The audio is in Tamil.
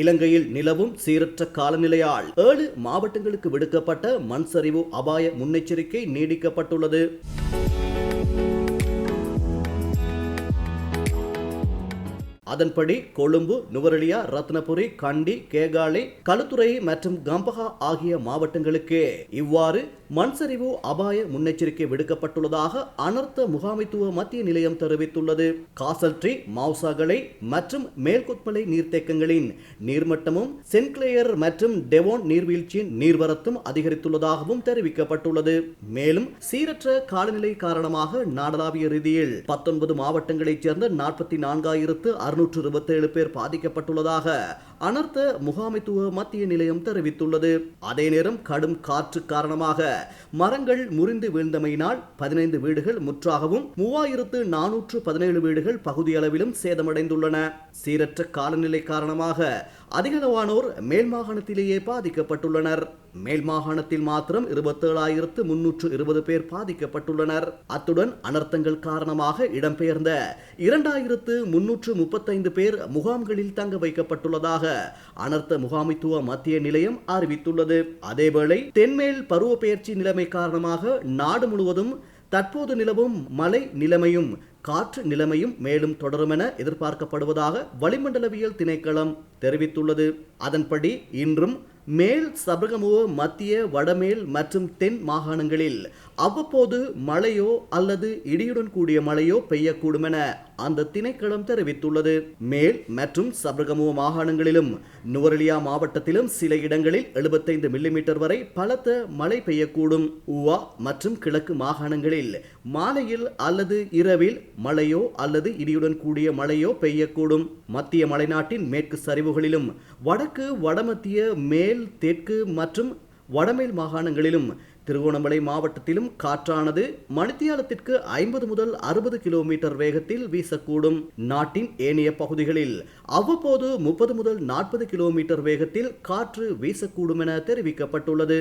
இலங்கையில் நிலவும் சீரற்ற காலநிலையால் ஏழு மாவட்டங்களுக்கு விடுக்கப்பட்ட மண் சரிவு அபாய முன்னெச்சரிக்கை நீடிக்கப்பட்டுள்ளது. அதன்படி கொழும்பு நுவரெலியா ரத்னபுரி கண்டி கேகாலை களுத்துறை மற்றும் கம்பஹா ஆகிய மாவட்டங்களுக்கு இவ்வாறு மண்சரிவு அபாய முன்னெச்சரிக்கை விடுக்கப்பட்டுள்ளதாக அனர்த்த முகாமைத்துவ மத்திய நிலையம் தெரிவித்துள்ளது. காசல்ட்ரி மவுசாகலை மற்றும் மேல்கொத்மலை நீர்த்தேக்கங்களின் நீர்மட்டமும் சென்க்ளேயர் மற்றும் டெவோன் நீர்வீழ்ச்சியின் நீர்வரத்தும் அதிகரித்துள்ளதாகவும் தெரிவிக்கப்பட்டுள்ளது. மேலும் சீரற்ற காலநிலை காரணமாக நாடளாவிய ரீதியில் பத்தொன்பது மாவட்டங்களைச் சேர்ந்த நாற்பத்தி நான்காயிரத்து அறுநூற்று இருபத்தேழு பேர் பாதிக்கப்பட்டுள்ளதாக அனர்த்த முகாமைத்துவ மத்திய நிலையம் தெரிவித்துள்ளது. அதே நேரம் கடும் காற்று காரணமாக மரங்கள் முறிந்து வீழ்ந்தமையினால் பதினைந்து வீடுகள் முற்றாகவும் மூவாயிரத்து நானூற்று பதினேழு வீடுகள் பகுதியளவிலும் சேதமடைந்துள்ளன. சீரற்ற காலநிலை காரணமாக அதிகளவானோர் மேல் மாகாணத்திலேயே பாதிக்கப்பட்டுள்ளனர். மேல் மாகாணத்தில் மாத்திரம் இருபத்தேழாயிரத்து முன்னூற்று இருபது பேர் பாதிக்கப்பட்டுள்ளனர். அத்துடன் அனர்த்தங்கள் காரணமாக இடம்பெயர்ந்த இரண்டாயிரத்து முன்னூற்று முப்பத்தைந்து பேர் முகாம்களில் தங்க வைக்கப்பட்டுள்ளதாக அனர்த்த முகாமித்துவ மத்திய நிலையம் அறிவித்துள்ளது. அதேவேளை தென்மேல் பருவப்பெயர்ச்சி நிலைமை காரணமாக நாடு முழுவதும் தற்போது நிலவும் மழை நிலைமையும் காற்று நிலைமையும் மேலும் தொடரும் என எதிர்பார்க்கப்படுவதாக வளிமண்டலவியல் திணைக்களம் தெரிவித்துள்ளது. அதன்படி இன்றும் மேல் சபரகமுவ மத்திய வடமேல் மற்றும் தென் மாகாணங்களில் அவ்வப்போது மழையோ அல்லது இடியுடன் கூடிய மழையோ பெய்யக்கூடும் என அந்த திணைக்களம் தெரிவித்துள்ளது. மேல் மற்றும் சபரகமுவ மாகாணங்களிலும் நுவரெலியா மாவட்டத்திலும் சில இடங்களில் எழுபத்தைந்து மில்லிமீட்டர் வரை பலத்த மழை பெய்யக்கூடும். ஊவா மற்றும் கிழக்கு மாகாணங்களில் மாலையில் அல்லது இரவில் மழையோ அல்லது இடியுடன் கூடிய மழையோ பெய்யக்கூடும். மத்திய மலைநாட்டின் மேற்கு சரிவுகளிலும் வடக்கு வடமத்திய மேல் மேல் தெற்கு மற்றும் வடமேல் மாகாணங்களிலும் திருகோணமலை மாவட்டத்திலும் காற்றானது மணித்தியாலத்திற்கு ஐம்பது முதல் அறுபது கிலோமீட்டர் வேகத்தில் வீசக்கூடும். நாட்டின் ஏனைய பகுதிகளில் அவ்வப்போது முப்பது முதல் நாற்பது கிலோமீட்டர் வேகத்தில் காற்று வீசக்கூடும் என தெரிவிக்கப்பட்டுள்ளது.